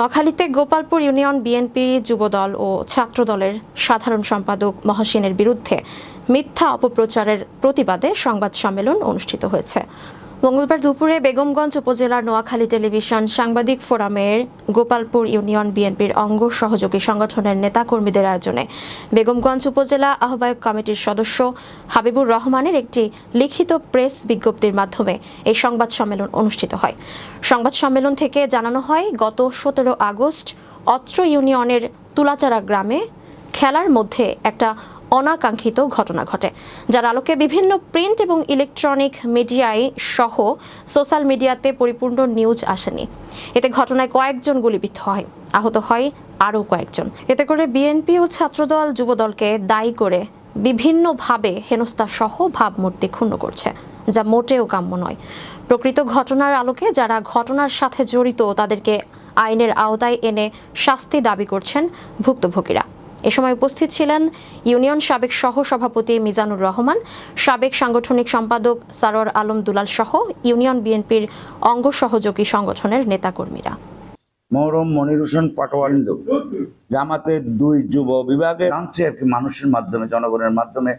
নোয়াখালীতে Gopalpur union BNP Jubodal ও ছাত্রদলের সাধারণ সম্পাদক মহসিনের বিরুদ্ধে মিথ্যা অপপ্রচারের প্রতিবাদে সংবাদ সম্মেলন অনুষ্ঠিত হয়েছে। মঙ্গলবার দুপুরে বেগমগঞ্জ উপজেলার নোয়াখালী টেলিভিশন সাংবাদিক ফোরামের গোপালপুর ইউনিয়ন বিএনপির অঙ্গ সহযোগী সংগঠনের নেতাকর্মীদের আয়োজনে বেগমগঞ্জ উপজেলা আহ্বায়ক কমিটির সদস্য হাবিবুর রহমানের একটি লিখিত প্রেস বিজ্ঞপ্তির মাধ্যমে এই সংবাদ সম্মেলন অনুষ্ঠিত হয়। সংবাদ সম্মেলন থেকে জানানো হয়, গত সতেরো আগস্ট অত্র ইউনিয়নের তুলাচারা গ্রামে খেলার মধ্যে একটা অনাকাঙ্ক্ষিত ঘটনা ঘটে, যার আলোকে বিভিন্ন প্রিন্ট এবং ইলেকট্রনিক মিডিয়ায় সহ সোশ্যাল মিডিয়াতে পরিপূর্ণ নিউজ আসেনি। এতে ঘটনায় কয়েকজন গুলিবিদ্ধ হয়, আহত হয় আরও কয়েকজন। এতে করে বিএনপি ও ছাত্রদল যুবদলকে দায়ী করে বিভিন্নভাবে হেনস্থা সহ ভাবমূর্তি ক্ষুণ্ণ করছে, যা মোটেও কাম্য নয়। প্রকৃত ঘটনার আলোকে যারা ঘটনার সাথে জড়িত তাদেরকে আইনের আওতায় এনে শাস্তি দাবি করছেন ভুক্তভোগীরা। এ সময় উপস্থিত ছিলেন ইউনিয়ন সাবেক সহ সভাপতি মিজানুর রহমান, সাবেক সাংগঠনিক সম্পাদক সারোয়ার আলম দুলাল সহ ইউনিয়ন বিএনপির অঙ্গ সহযোগী সংগঠনের নেতাকর্মীরা। মহরম মনির হোসেন জামাতের দুই যুব বিভাগে মানুষের মাধ্যমে, জনগণের মাধ্যমে